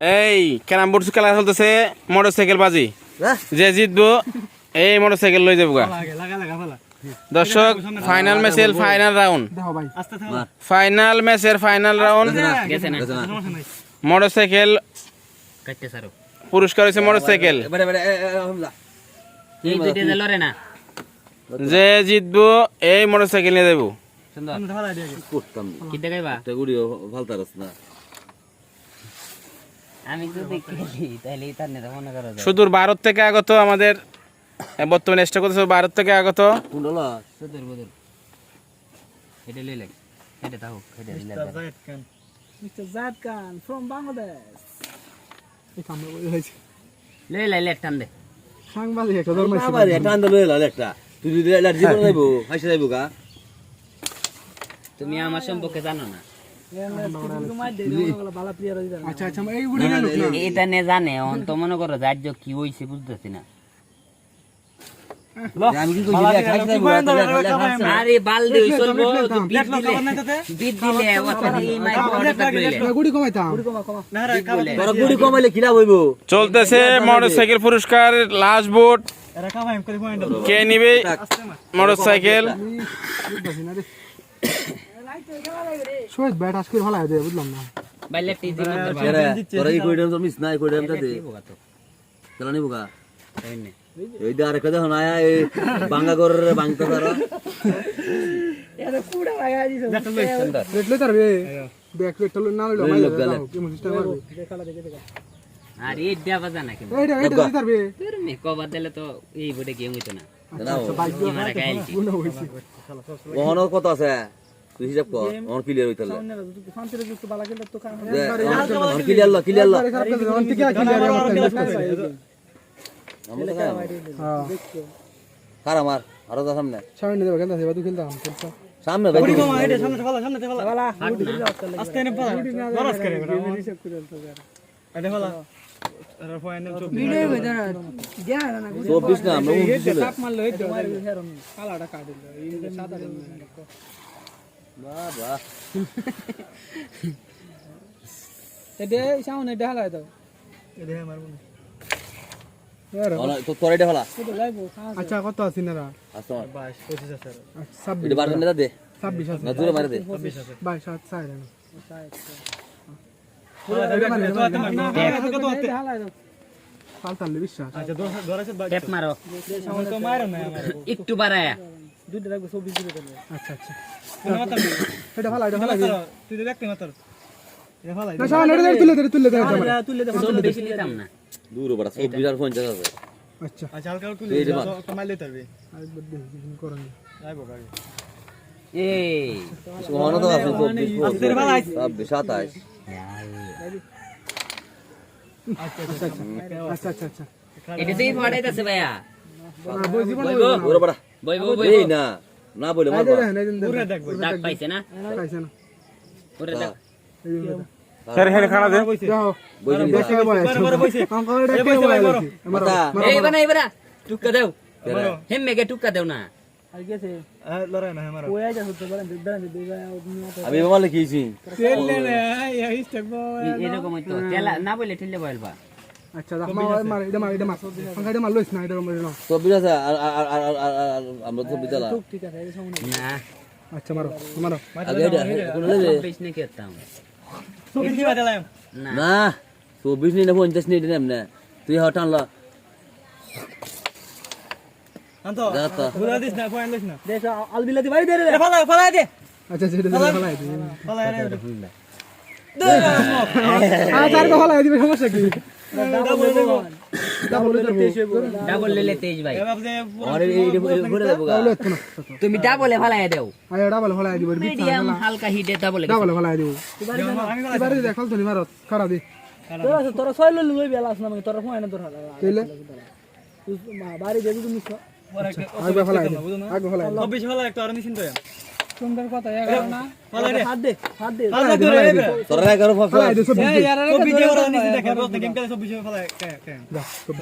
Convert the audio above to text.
এই carrom board খেলা চলতেছে মোটর সাইকেল বাজি। হ্যাঁ? যে জিতবো এই মোটর সাইকেল লই যাব দর্শক ফাইনাল ম্যাচের ফাইনাল রাউন্ড ফাইনাল ম্যাচের ফাইনাল রাউন্ড মোটর সাইকেল পুরস্কার হয়েছে মোটর সাইকেল যে জিতবো এই মোটর সাইকেল নিয়ে যাব। কি দেখাইবা? ফালতারস না। আমি যদি খেলি তাহলে তার নেতা মনে করো সুদূর ভারত থেকে আগত আমাদের বর্তমানে চেষ্টা করতেছে ভারত থেকে আগত? সুদূর এটা এটা এটা টান দে। সাংবাদিক একটা একটা তুই যদি জীবন যাইবো হাসি যাইবো গা। তুমি আমার সম্পর্কে জানো না। এটা নে জানে অন তো মনে করো রাজ্য কি হইছে বুঝতেছি না। আরে বালদি চলবো বিট দিলে বিট দিলে ওটা এই মাইক গুড়ি কমাইতাম গুড়ি কমাইলে কি লাভ চলতেছে মোটর সাইকেল পুরস্কার লাস্ট বোট কে নিবে? মোটর শোয়েত ব্যাট আজকে ভালো আছে বুঝলাম না বাইলে টি দিন তোরা কি কইরাম তো মিস নাই কইরাম তাতে চালা নিবো গা এই দে আরেকটা দেখো না এই বাঙ্গা করে বাংতা তারা রেট লই তারবে ব্যাক রেট না লইলো মাইলো গেলে। কেমন সিস্টেম মারবে আর এই দেবা জানা কি এইটা এইটা দিতে পারবে তুমি কবার দিলে তো এই বোটে গেম হইতো না ওহনো কত আছে তুই হিসাব কর ওহন ক্লিয়ার হইতালে। ক্লিয়ার ল ক্লিয়ার ল করে অন থেকে কি লাগে আমার টাইম ওয়েস্ট করছে আমরা তো খাই। হ্যাঁ। কার আমার আরও তো সামনে। সামনে দেবে কেন সেবা তুই খেলতাম খেলতাম সামনে ভাই চব্বিশ না আমরা উনত্রিশ। ছিল মারলে হইতো কালাটা কাটিল এই সাদা বাবা এটা সামনে এটা দাও তো তোর এটা আচ্ছা কত আছে না ছাব্বিশ আছে না দূরে মারে দে বাইশ সাত পাল্টালে বিশ্বাস টেপ মারো একটু বাড়ায়া আচ্ছা আচ্ছা। এটা ভালো এটা ভালো। না সামনে এটা তুলে দে তুলে দে চলো বেশি নিতাম না। দূরে বড় চব্বিশ আর পঞ্চাশ আছে। আচ্ছা। এই যে মার। আরেকবার দেখি কি করেন এই। ওহনো তো আছে চব্বিশ ছাব্বিশ সাতাইশ। আচ্ছা আচ্ছা আচ্ছা। এটা সেই ফাড়াইতাছে ভাইয়া। না না বলে ডাক পাইছে না? না ওরে ডাক হেরে হেরে খাড়া দে। যাও। বইছি। দেখে বয় আছে আমার এটা কে বয় আছে আমার মাতা এই বানা এই বানা টুক্কা দাও। হেম মেগে টুক্কা দাও না। আমি বাবা লিখিছি। এ- এরকম হইতো। তেলা না বলে ঠেলে বলবা আচ্ছা রাখ মার এটা মার এটা মার এটা না এটা মার আর আর আর আর না আচ্ছা আগে এটা কোন লেবে বেশ না না না তুই তো। দেখ আলবিলা দি ভাই দে রে আচ্ছা আচ্ছা এই এই ঘুরে দেবো দিব মিডিয়াম হালকা হিটে ডাবলে ডাবল ফলাই দিব এবারে দেখ ফল তুমি না তোরা ফোন না তোরা বাড়ি তুমি কথা হাত দে তোরা এগারো ফাঁসা ফলাই দে সব